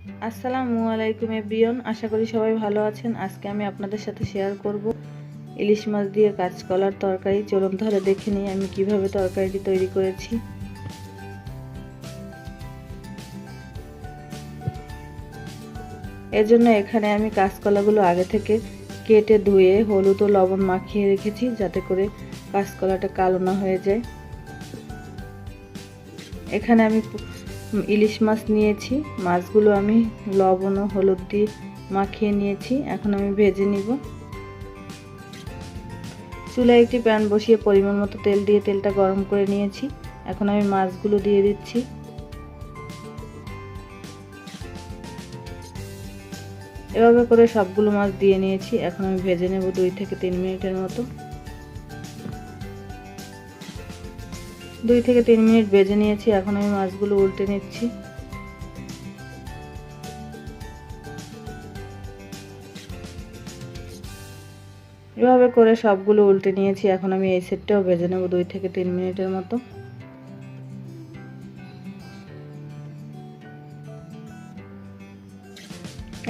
আসসালামু আলাইকুম এভরিয়ন আশা করি সবাই ভালো আছেন। আজকে আমি আপনাদের সাথে শেয়ার করব ইলিশ মাছ দিয়ে কাঁচকলার তরকারি। চলুন তাহলে দেখে নিই আমি কীভাবে তরকারিটি তৈরি করেছি। এর জন্য এখানে আমি কাঁচকলাগুলো আগে থেকে কেটে ধুয়ে হলুদ ও লবণ মাখিয়ে রেখেছি, যাতে করে কাঁচকলাটা কালো না হয়ে যায়। এখানে আমি ইলিশ মাছ নিয়েছি। মাছগুলো আমি লবণ ও হলুদ দিয়ে মাখিয়ে নিয়েছি। এখন আমি ভেজে নিব। চুলায় একটি প্যান বসিয়ে পরিমাণ মতো তেল দিয়ে তেলটা গরম করে নিয়েছি। এখন আমি মাছগুলো দিয়ে দিচ্ছি। এভাবে করে সবগুলো মাছ দিয়ে নিয়েছি। এখন আমি ভেজে নেব দুই থেকে তিন মিনিটের মতো। দুই থেকে তিন মিনিট ভেজে নিয়েছি, এখন আমি মাছগুলো উল্টে নিচ্ছি। এভাবে করে সবগুলো উল্টে নিয়েছি, এখন আমি এই সেটটাও ভেজে নেব দুই থেকে তিন মিনিটের মতো।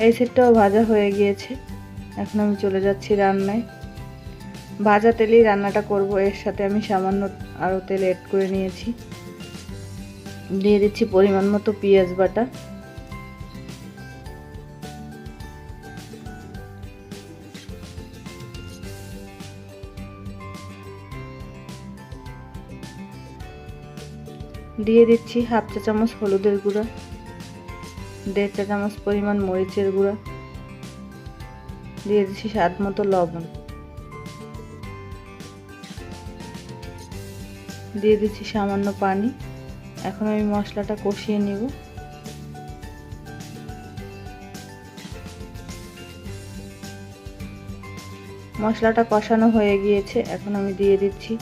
এই সেটটাও ভাজা হয়ে গিয়েছে, এখন আমি চলে যাচ্ছি রান্নায়। ভাজা তেলেই রান্নাটা করব। এর সাথে আমি সামান্য আরও তেল অ্যাড করে নিয়েছি। দিয়ে দিচ্ছি পরিমাণ মতো পেঁয়াজ বাটা। দিয়ে দিচ্ছি হাফ চা চামচ হলুদের গুঁড়া, দেড় চা চামচ পরিমাণ মরিচের গুঁড়া, দিয়ে দিচ্ছি স্বাদ মতো লবণ। দিয়ে দিচ্ছি সামান্য পানি। এখন আমি মশলাটা কষিয়ে নিব। মশলাটা কষানো হয়ে গিয়েছে। এখন আমি দিয়ে দিচ্ছি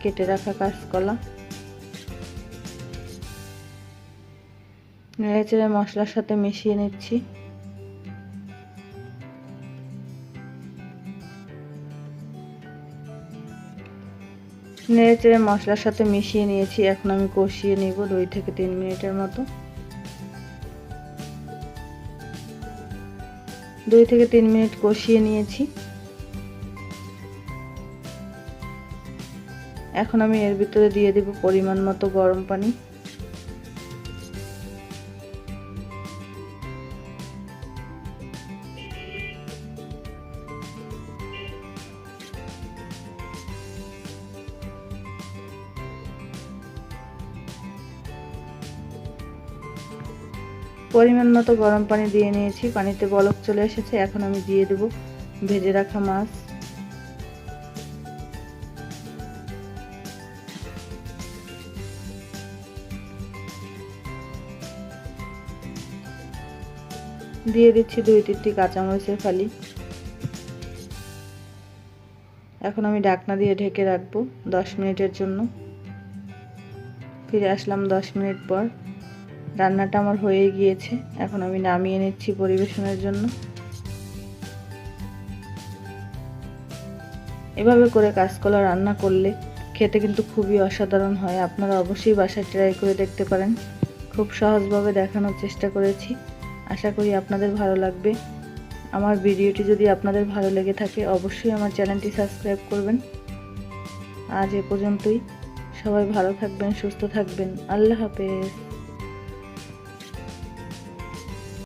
কেটে রাখা কাঁচকলা। নেড়ে চেড়ে মশলার সাথে মিশিয়ে নিচ্ছি। নেড়ে মশলার সাথে মিশিয়ে নিয়েছি। এখন আমি কষিয়ে নিব দুই থেকে তিন মিনিটের মতো। দুই থেকে তিন মিনিট কষিয়ে নিয়েছি। এখন আমি এর ভিতরে দিয়ে দেব পরিমাণ মতো গরম পানি। পরিমাণ মতো গরম পানি দিয়ে নিয়েছি। পানিতে বলক চলে এসেছে, এখন আমি দিয়ে দেব ভেজে রাখা মাছ। দিয়ে দিচ্ছি দুই তিনটি কাঁচামরিচের ফালি। এখন আমি ডাকনা দিয়ে ঢেকে রাখব দশ মিনিটের জন্য। ফিরে আসলাম দশ মিনিট পর। রান্নাটা আমার হয়ে গিয়েছে। এখন আমি নামিয়ে নিচ্ছি পরিবেশনের জন্য। এভাবে করে কাঁচকলা রান্না করলে খেতে কিন্তু খুবই অসাধারণ হয়। আপনারা অবশ্যই বাসায় ট্রাই করে দেখতে পারেন। খুব সহজভাবে দেখানোর চেষ্টা করেছি। আশা করি আপনাদের ভালো লাগবে। আমার ভিডিওটি যদি আপনাদের ভালো লেগে থাকে, অবশ্যই আমার চ্যানেলটি সাবস্ক্রাইব করবেন। আজ এ পর্যন্তই। সবাই ভালো থাকবেন, সুস্থ থাকবেন। আল্লাহ হাফেজ।